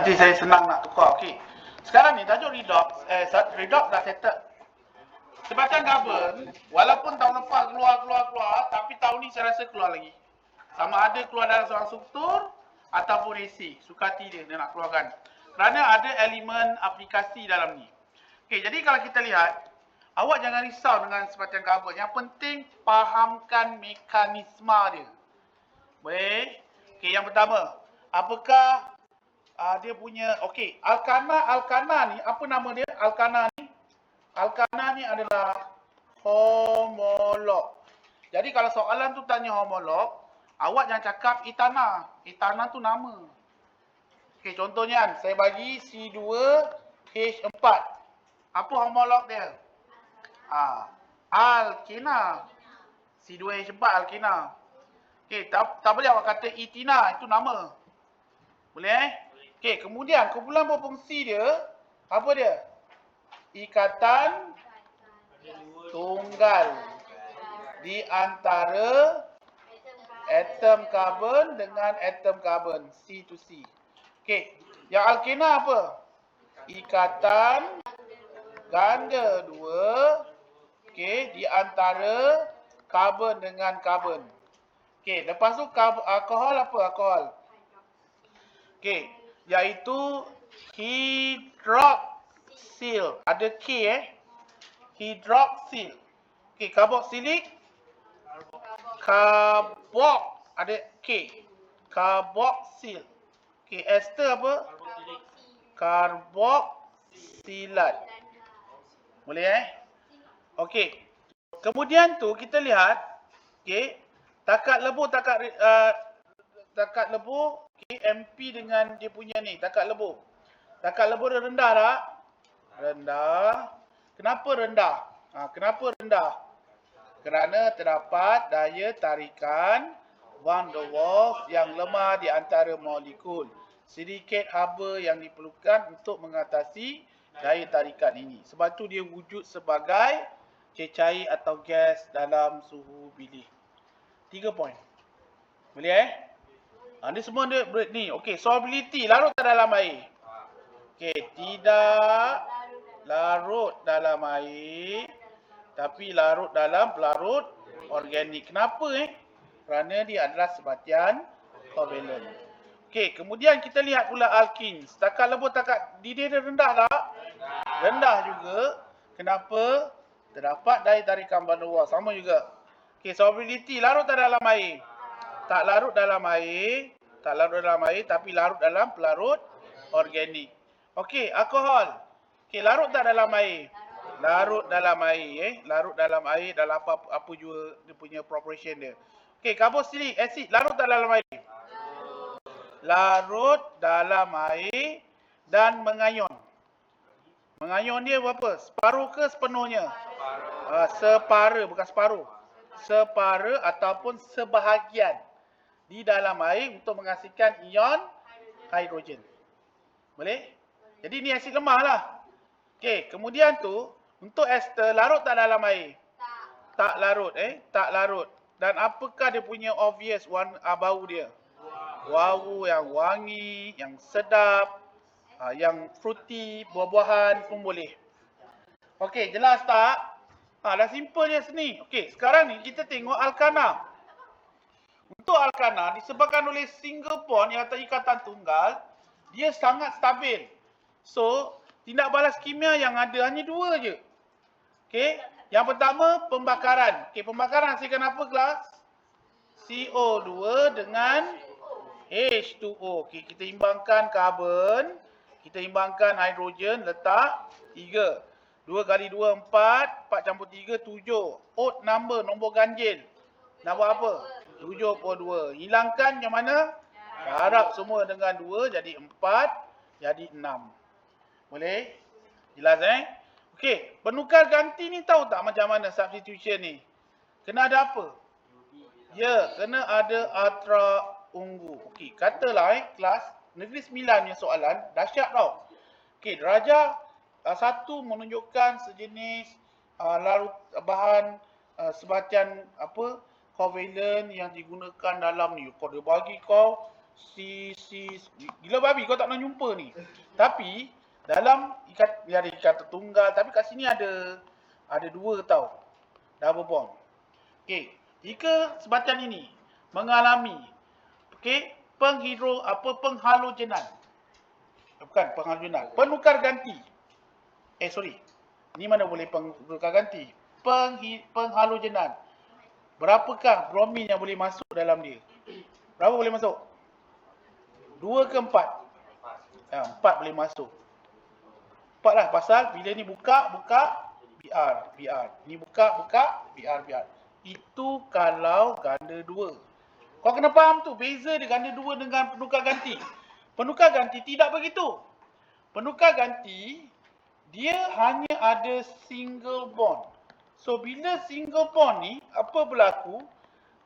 Nanti saya senang nak tukar. Okey. Sekarang ni tajuk redox, eh redox dah settle. Sebabkan carbon, walaupun tahun lepas keluar keluar keluar, tapi tahun ni saya rasa keluar lagi. Sama ada keluar dalam seorang struktur ataupun AC, suka hati dia dia nak keluarkan. Kerana ada elemen aplikasi dalam ni. Okey, jadi kalau kita lihat, awak jangan risau dengan sebatian carbon. Yang penting fahamkan mekanisme dia. Baik. Okey, yang pertama, apakah uh, dia punya okey, alkana alkana ni apa nama dia? Alkana ni Alkana ni adalah homolog. Jadi kalau soalan tu tanya homolog, awak jangan cakap itana. Itana tu nama. Okey, contohnya kan, saya bagi C2H4. Apa homolog dia? Ah, alkina. C2H4 alkina. Okey, tak, tak boleh awak kata itina, itu nama. Boleh eh? Okey, kemudian kumpulan berfungsi dia, apa dia? ikatan tunggal di antara atom karbon dengan atom karbon C to C. Okey, yang alkena apa? Ikatan ganda dua okey di antara karbon dengan karbon. Okey, lepas tu alkohol apa alkohol? Okey, iaitu hidrok hydroxyl. Ada K eh. Hydroxyl. Okey, carboxylic. Carbox. Ada K. Carboxyl. Okey, ester apa? Carboxylat. Boleh eh? Okey. Kemudian tu kita lihat okey, takat lebu takat uh, takat lebu okey, MP dengan dia punya ni, takat lebu. Takat lebu dia rendah tak? rendah. Kenapa rendah? Ha, kenapa rendah? Kerana terdapat daya tarikan van der Waals yang lemah di antara molekul. Sedikit haba yang diperlukan untuk mengatasi daya tarikan ini. Sebab tu dia wujud sebagai cecair atau gas dalam suhu bilik. Tiga poin. Boleh eh? Ha, ni semua dia ni. Okey, solubility larut ke dalam air. Okey, tidak larut dalam air tapi larut dalam pelarut organik. Kenapa eh? Kerana dia adalah sebatian kovalent. Okey, kemudian kita lihat pula alkin. Setakat lembut takat di dia rendah tak? Rendah juga. Kenapa? Terdapat daya tarikan bandar sama juga. Okey, solubility larut tak dalam air? Tak larut dalam air, tak larut dalam air tapi larut dalam pelarut organik. Okey, alkohol. Okey, larut tak dalam air? Larut dalam air eh. Larut dalam air dalam apa apa juga dia punya proportion dia. Okey, carboxylic acid larut tak dalam air? Larut dalam air dan mengayon. Mengayon dia berapa? Separuh ke sepenuhnya? Separuh. Uh, separa bukan separuh. Separa ataupun sebahagian di dalam air untuk menghasilkan ion hidrogen. Boleh? Jadi ni asid lemah lah. Okey, kemudian tu untuk ester larut tak dalam air? Tak. Tak larut eh? Tak larut. Dan apakah dia punya obvious warna uh, bau dia? Bau yang wangi, yang sedap, uh, yang fruity, buah-buahan pun boleh. Okey, jelas tak? Ha, dah simple je sini. Okey, sekarang ni kita tengok alkana. Untuk alkana disebabkan oleh single bond yang atas ikatan tunggal, dia sangat stabil. So, tindak balas kimia yang ada hanya dua je. Okey. Yang pertama pembakaran. Okey, pembakaran hasilkan apa kelas? CO2 dengan H2O. Okey, kita imbangkan karbon, kita imbangkan hidrogen, letak 3. 2 kali 2 4, 4 campur 3 7. Odd number nombor ganjil. Nombor apa? 72. Hilangkan yang mana? Harap semua dengan 2 jadi 4, jadi 6. Boleh? Jelas eh? Okey, penukar ganti ni tahu tak macam mana substitution ni? Kena ada apa? Ya, kena ada atra ungu. Okey, katalah eh, kelas Negeri Sembilan punya soalan, dahsyat tau. Okey, deraja uh, satu menunjukkan sejenis uh, larut bahan uh, sebatian apa covalent yang digunakan dalam ni. Kau dia bagi kau C, gila babi kau tak pernah jumpa ni. Tapi dalam ikat dia ada ikat tunggal tapi kat sini ada ada dua tau. Double bond. Okey, jika sebatian ini mengalami okey, penghidro apa penghalogenan. Eh, Bukan penghalogenan, penukar ganti. Eh sorry. Ni mana boleh penukar ganti? Penghi, penghalogenan. Berapakah bromin yang boleh masuk dalam dia? Berapa boleh masuk? Dua ke empat? Ya, empat boleh masuk. Empat lah pasal bila ni buka, buka, BR, BR. Ni buka, buka, BR, BR. Itu kalau ganda dua. Kau kena faham tu, beza dia ganda dua dengan penukar ganti. Penukar ganti tidak begitu. Penukar ganti, dia hanya ada single bond. So, bila single bond ni, apa berlaku?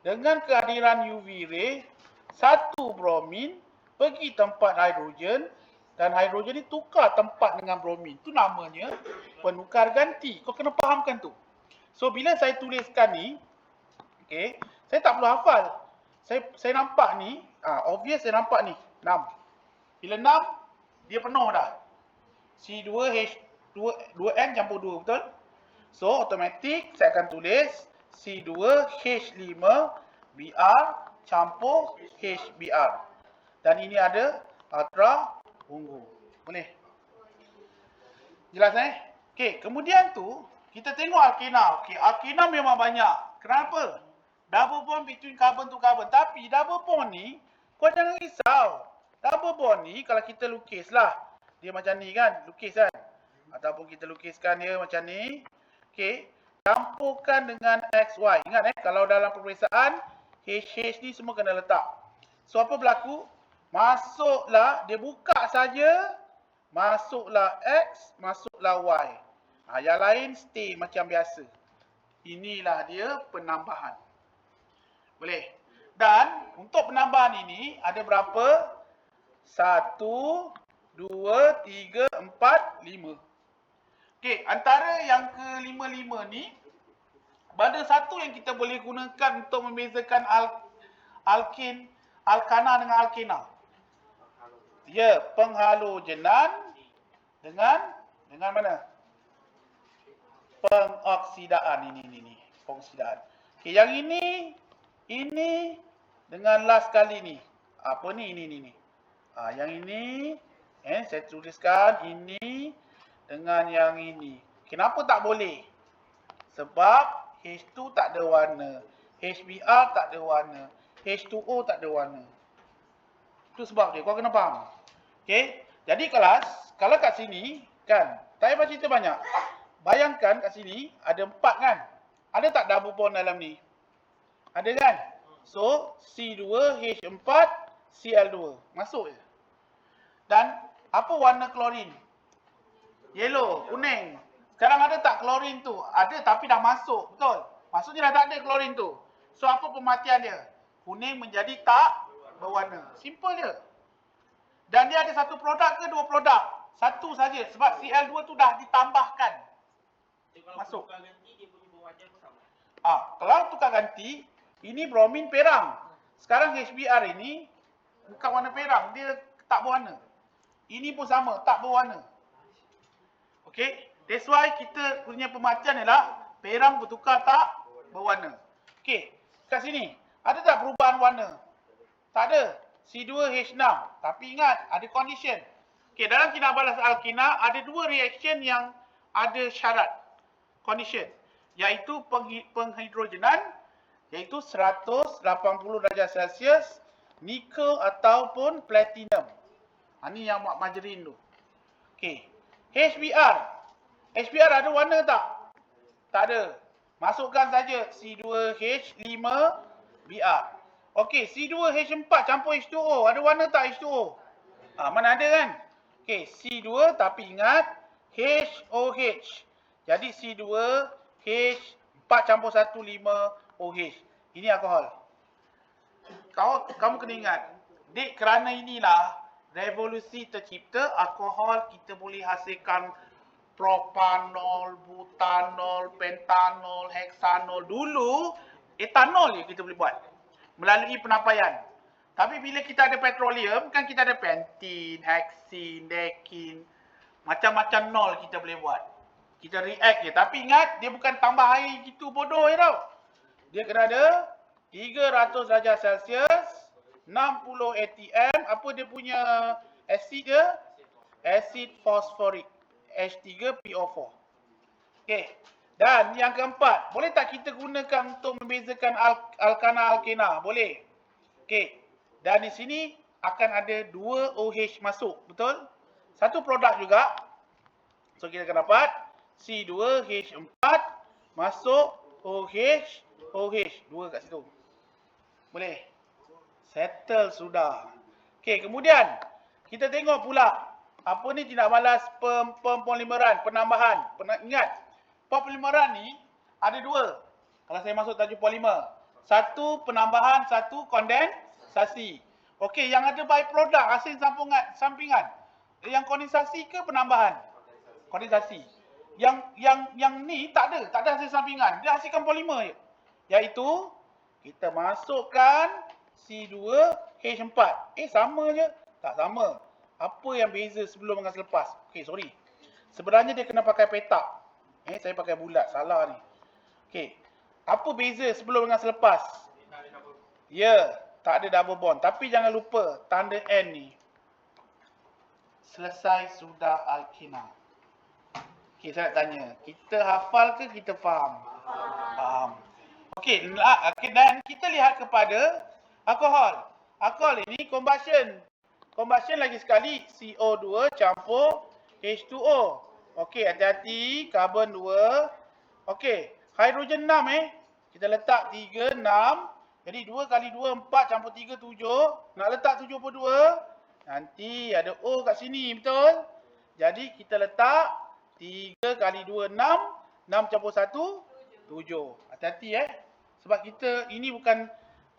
Dengan kehadiran UV ray, satu bromin pergi tempat hidrogen dan hidrogen ni tukar tempat dengan bromin. Tu namanya penukar ganti. Kau kena fahamkan tu. So bila saya tuliskan ni, okay, saya tak perlu hafal. Saya saya nampak ni, ah obvious saya nampak ni, 6. Bila 6, dia penuh dah. C2H2 2N campur 2, betul? So automatik saya akan tulis C2H5Br campur HBr. Dan ini ada ultra ungu. Boleh? Jelas eh? Okey, kemudian tu kita tengok alkena. Okey, alkena memang banyak. Kenapa? Double bond between carbon to carbon. Tapi double bond ni kau jangan risau. Double bond ni kalau kita lukis lah. Dia macam ni kan, lukis kan. Ataupun kita lukiskan dia macam ni. Okey, campurkan dengan XY. Ingat eh, kalau dalam peperiksaan HH ni semua kena letak. So apa berlaku? Masuklah, dia buka saja, masuklah X, masuklah Y. Ha, yang lain stay macam biasa. Inilah dia penambahan. Boleh? Dan untuk penambahan ini ada berapa? Satu, dua, tiga, empat, lima. Okey, antara yang kelima-lima ni, ada satu yang kita boleh gunakan untuk membezakan al alkin, alkana dengan alkena. Ya, penghalogenan dengan dengan mana? Pengoksidaan ini ini ini, pengoksidaan. Okey, yang ini ini dengan last kali ni. Apa ni ini ini ni. Ah, yang ini eh saya tuliskan ini dengan yang ini. Kenapa tak boleh? Sebab H2 tak ada warna. HBr tak ada warna. H2O tak ada warna. Itu sebab dia. Kau kena faham. Okey. Jadi kelas, kalau kat sini, kan, tak payah cerita banyak. Bayangkan kat sini, ada empat kan? Ada tak double bond dalam ni? Ada kan? So, C2H4, Cl2. Masuk je. Dan, apa warna klorin? Yellow, kuning. Sekarang ada tak klorin tu? Ada tapi dah masuk. Betul? Maksudnya dah tak ada klorin tu. So, apa pematian dia? Kuning menjadi tak berwarna. Simple je. Dan dia ada satu produk ke dua produk? Satu saja sebab Cl2 tu dah ditambahkan. Masuk. Ah, kalau tukar ganti, ini bromin perang. Sekarang HBr ini bukan warna perang, dia tak berwarna. Ini pun sama, tak berwarna. Okay, that's why kita punya pematian ialah perang bertukar tak berwarna. Okay, kat sini, ada tak perubahan warna? Tak ada. C2H6. Tapi ingat, ada condition. Okey, dalam kinabalas alkina ada dua reaction yang ada syarat. Condition. Iaitu penghidrogenan, iaitu 180 darjah Celsius, nikel ataupun platinum. Ha, ni yang majerin tu. Okey. HBr. HBr ada warna tak? Tak ada. Masukkan saja C2H5Br. Okey, C2H4 campur H2O. Ada warna tak H2O? Ha, mana ada kan? Okey, C2 tapi ingat HOH. Jadi C2H4 campur 1, 5 OH. Ini alkohol. Kau, kamu kena ingat. Dek, kerana inilah revolusi tercipta, alkohol kita boleh hasilkan propanol, butanol, pentanol, heksanol. Dulu, etanol je kita boleh buat melalui penampaian. Tapi bila kita ada petroleum, kan kita ada pentin, hexin, dekin. Macam-macam nol kita boleh buat. Kita react je. Tapi ingat, dia bukan tambah air gitu bodoh je tau. Dia kena ada 300 darjah Celsius, 60 ATM. Apa dia punya acid dia? Acid fosforik. H3PO4. Okey. Dan yang keempat, boleh tak kita gunakan untuk membezakan al alkana alkena? Boleh. Okey. Dan di sini akan ada dua OH masuk, betul? Satu produk juga. So kita akan dapat C2H4 masuk OH OH dua kat situ. Boleh. Settle sudah. Okey, kemudian kita tengok pula apa ni tidak balas pem pempolimeran, penambahan. Pernah ingat, polimeran ni ada dua. Kalau saya masuk tajuk polimer. Satu penambahan, satu kondensasi. Okey, yang ada byproduct hasil sampingan, sampingan. Yang kondensasi ke penambahan? Kondensasi. Yang yang yang ni tak ada, tak ada hasil sampingan. Dia hasilkan polimer je. Iaitu kita masukkan C2H4. Eh sama je. Tak sama. Apa yang beza sebelum dengan selepas? Okey, sorry. Sebenarnya dia kena pakai petak. Eh, saya pakai bulat. Salah ni. Okey. Apa beza sebelum dengan selepas? Ya, tak ada double bond. Tapi jangan lupa tanda N ni. Selesai sudah alkena. Okey, saya nak tanya. Kita hafal ke kita faham? Faham. Okey, okay, dan kita lihat kepada alkohol. Alkohol ini combustion. Combustion lagi sekali CO2 campur H2O. Okey, hati-hati. Karbon 2. Okey, hidrogen 6 eh. Kita letak 3, 6. Jadi 2 kali 2, 4 campur 3, 7. Nak letak 7 apa 2? Nanti ada O kat sini, betul? Jadi kita letak 3 kali 2, 6. 6 campur 1, 7. Hati-hati eh. Sebab kita, ini bukan,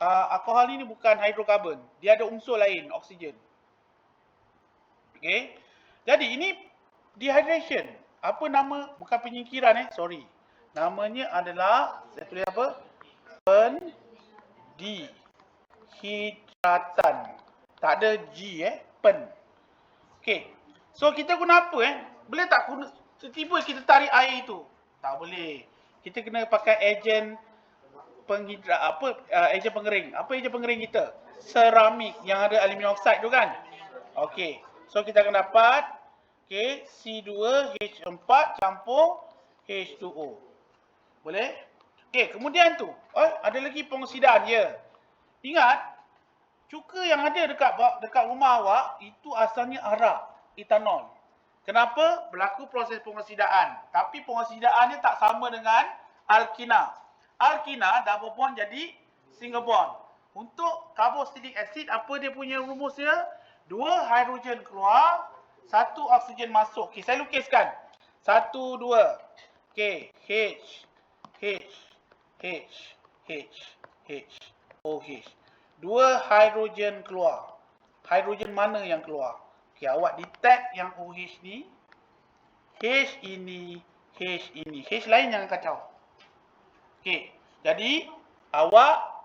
uh, alkohol ini bukan hidrokarbon. Dia ada unsur lain, oksigen. Okey. Jadi ini dehydration. Apa nama? Bukan penyingkiran eh. Sorry. Namanya adalah, saya tulis apa? Pendihidratan. Tak ada G eh. Pen. Okay. So kita guna apa eh? Boleh tak guna, tiba kita tarik air itu? Tak boleh. Kita kena pakai ejen penghidrat, apa, uh, ejen pengering. Apa ejen pengering kita? Seramik yang ada aluminium oxide tu kan? Okay. So kita akan dapat Okay, C2H4 campur H2O. Boleh? Okay, kemudian tu. Oh, ada lagi pengoksidan. Ya. Ingat, cuka yang ada dekat dekat rumah awak, itu asalnya arak, etanol. Kenapa? Berlaku proses pengoksidaan. Tapi pengoksidaan tak sama dengan alkina. Alkina double bond jadi single bond. Untuk carboxylic acid, apa dia punya rumusnya? Dua hidrogen keluar, satu oksigen masuk. Okey, saya lukiskan. Satu, dua. Okey, H, H, H, H, H, OH. Dua hidrogen keluar. Hidrogen mana yang keluar? Okey, awak detect yang OH ni. H ini, H ini. H lain jangan kacau. Okey, jadi awak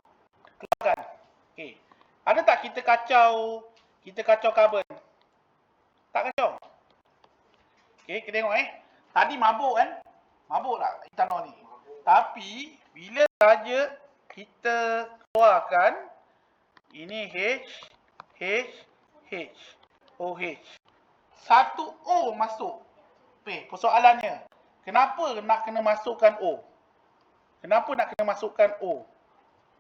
keluarkan. Okey, ada tak kita kacau, kita kacau karbon? Tak kacau. Okey, kita tengok eh. Tadi mabuk kan? Mabuk tak etanol ni? Tapi, bila saja kita keluarkan, ini H, H, H, OH. Satu O masuk. Okay, persoalannya. Kenapa nak kena masukkan O? Kenapa nak kena masukkan O?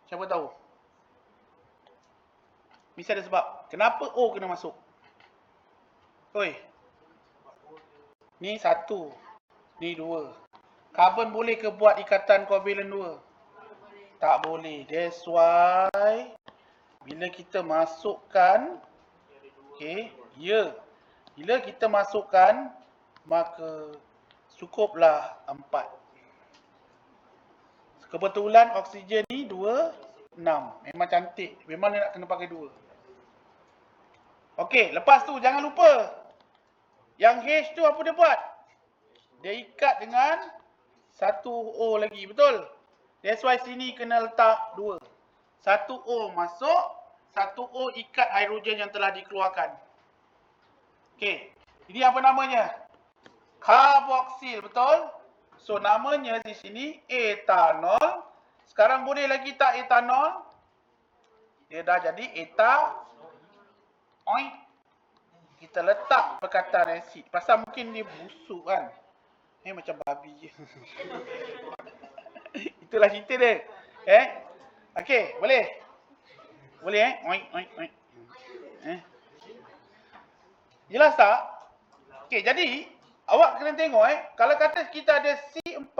Siapa tahu? Mesti ada sebab. Kenapa O kena masuk? Oi. Ni satu. Ni dua. Karbon boleh ke buat ikatan kovalent dua? Tak boleh. That's why bila kita masukkan okey, ya. Bila kita masukkan maka cukuplah empat. Kebetulan oksigen ni dua, enam. Memang cantik. Memang dia nak kena pakai dua. Okey, lepas tu jangan lupa yang H tu apa dia buat? Dia ikat dengan satu O lagi, betul? That's why sini kena letak dua. Satu O masuk, satu O ikat hidrogen yang telah dikeluarkan. Okey. Ini apa namanya? Karboksil, betul? So namanya di sini etanol. Sekarang boleh lagi tak etanol? Dia dah jadi eta oi. Kita letak perkataan asid. Pasal mungkin dia busuk kan. Eh macam babi je. Itulah cerita dia. Eh? Okey, boleh? Boleh eh? Oi, oi, oi. Eh? Jelas tak? Okey, jadi awak kena tengok eh. Kalau kata kita ada C4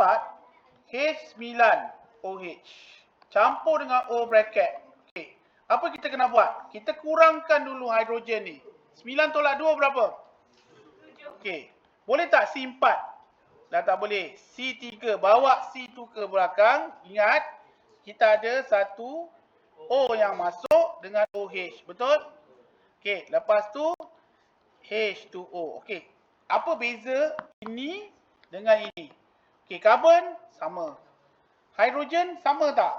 H9OH campur dengan O bracket. Okey. Apa kita kena buat? Kita kurangkan dulu hidrogen ni. 9 tolak 2 berapa? Okey. Boleh tak C4? Dah tak boleh. C3. Bawa C2 ke belakang. Ingat. Kita ada satu O yang masuk dengan OH. Betul? Okey. Lepas tu H2O. Okey. Apa beza ini dengan ini? Okey. Karbon sama. Hidrogen sama tak?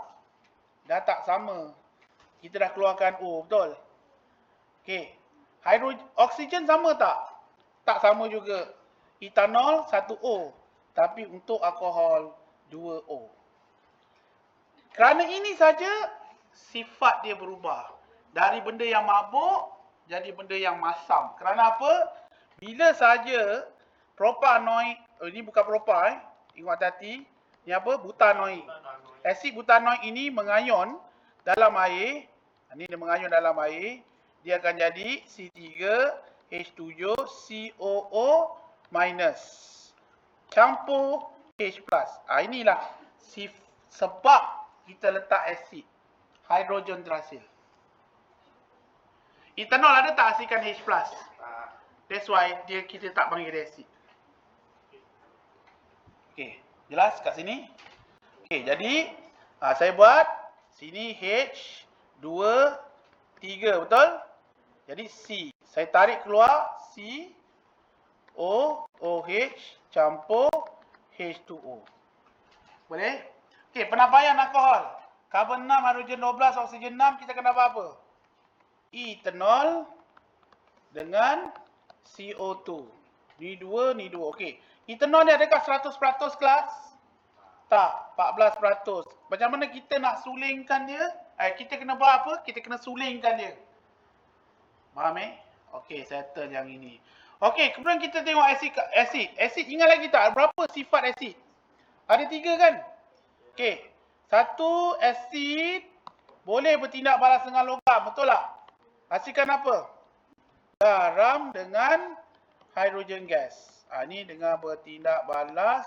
Dah tak sama. Kita dah keluarkan O. Betul? Okey. Hidrogen, oksigen sama tak? Tak sama juga. Etanol 1O. Tapi untuk alkohol 2O. Kerana ini saja sifat dia berubah. Dari benda yang mabuk jadi benda yang masam. Kerana apa? Bila saja propanoid, oh ini bukan propa eh. Ingat hati. Ini apa? Butanoid. Asid butanoid ini mengayon dalam air. Ini dia mengayon dalam air. Dia akan jadi C3H7 COO minus. Campur H plus. Ah inilah sebab kita letak asid. Hidrogen terasil. Etanol ada tak asidkan H+. That's why dia kita tak panggil dia asid. Okey, jelas kat sini? Okey, jadi ha, saya buat sini H 2 3 betul? Jadi C. Saya tarik keluar C O OH campur H2O. Boleh? Okey, penampaian alkohol. Karbon 6, hidrogen 12, oksigen 6, kita kena buat apa? etanol dengan CO2. Ni dua, ni dua. Okey. Etanol ni adakah 100% kelas? Tak, 14%. Macam mana kita nak sulingkan dia? Eh, kita kena buat apa? Kita kena sulingkan dia. Faham eh? Okey, settle yang ini. Okey, kemudian kita tengok asid. Asid, asid ingat lagi tak? Berapa sifat asid? Ada tiga kan? Okey. Satu, asid boleh bertindak balas dengan logam. Betul tak? Hasilkan apa? Garam dengan hidrogen gas. Ha, ini dengan bertindak balas.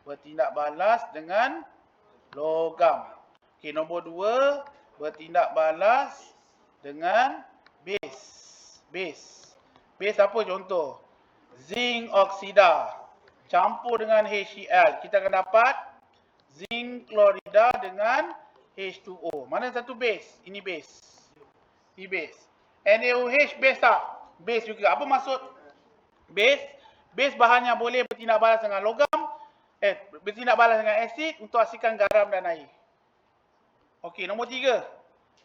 Bertindak balas dengan logam. Okey, nombor dua. Bertindak balas dengan base. Base. Base apa contoh? Zinc oksida. Campur dengan HCl. Kita akan dapat zinc klorida dengan H2O. Mana satu base? Ini base. Ini base. NaOH base tak? Base juga. Apa maksud base? Base bahan yang boleh bertindak balas dengan logam. Eh, bertindak balas dengan asid untuk hasilkan garam dan air. Okey, nombor tiga.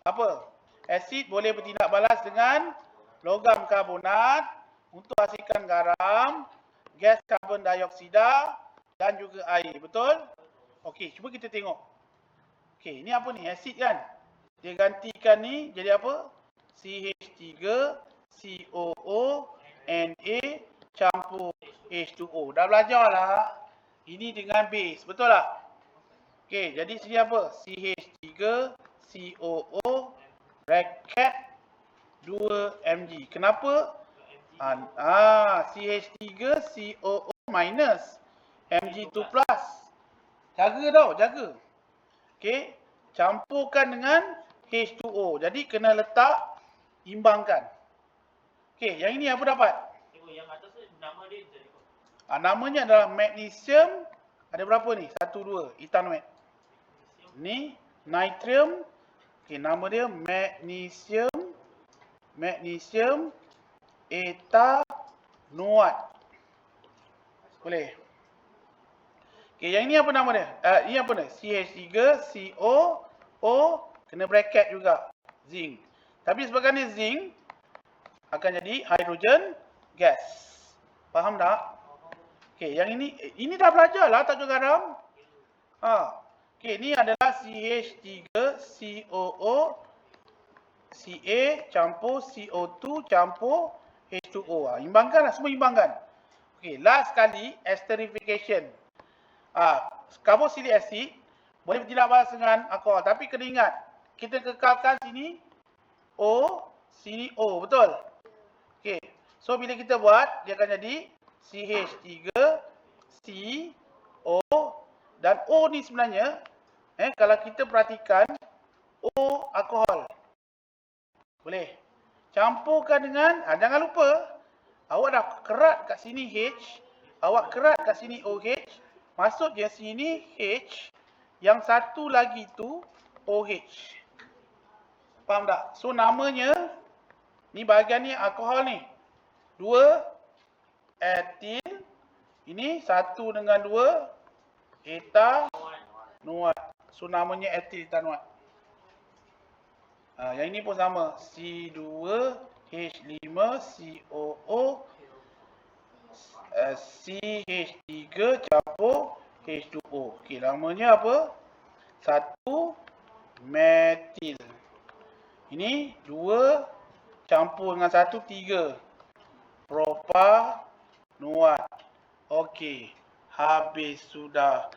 Apa? Asid boleh bertindak balas dengan logam karbonat untuk hasilkan garam, gas karbon dioksida dan juga air. Betul? Okey, cuba kita tengok. Okey, ini apa ni? Asid kan? Dia gantikan ni jadi apa? CH3 COO Na campur H2O. Dah belajar lah. Ini dengan base. Betul tak? Okey, jadi sini apa? CH3 COO bracket 2mg. Kenapa? Ah, ah CH3 COO minus mg2 plus. Jaga tau, jaga. Okey, campurkan dengan H2O. Jadi kena letak imbangkan. Okey, yang ini apa dapat? Cikgu, yang atas tu nama dia jadi ah, namanya adalah magnesium. Ada berapa ni? Satu, dua. Etanoate. Ni nitrium. Okey, nama dia magnesium. Magnesium etanoate. Boleh. Okey, yang ini apa nama dia? Uh, ini apa ni? CH3, CO, O, kena bracket juga. Zinc. Tapi sebagai ni zinc akan jadi hydrogen gas. Faham tak? Okey, yang ini ini dah belajar lah tajuk garam. Ha. Okey, ni adalah CH3COO Ca campur CO2 campur H2O. Ha, imbangkan lah, semua imbangkan. Okey, last sekali esterification. Ha, carboxylic acid boleh bertindak balas dengan alkohol tapi kena ingat kita kekalkan sini O, sini O, betul? Okey. So bila kita buat dia akan jadi CH3 C O dan O ni sebenarnya eh kalau kita perhatikan O alkohol. Boleh. Campurkan dengan ha, jangan lupa awak dah kerat kat sini H, awak kerat kat sini OH, maksudnya sini H yang satu lagi tu OH. Faham tak? So namanya ni bahagian ni alkohol ni. Dua etil. Ini satu dengan dua eta nuat. So namanya etil tanuat. Ha, yang ini pun sama. C2H5COO CH3 campur H2O. Okey, namanya apa? Satu metil. Ini dua campur dengan satu tiga. Propa nuat. Okey, habis sudah.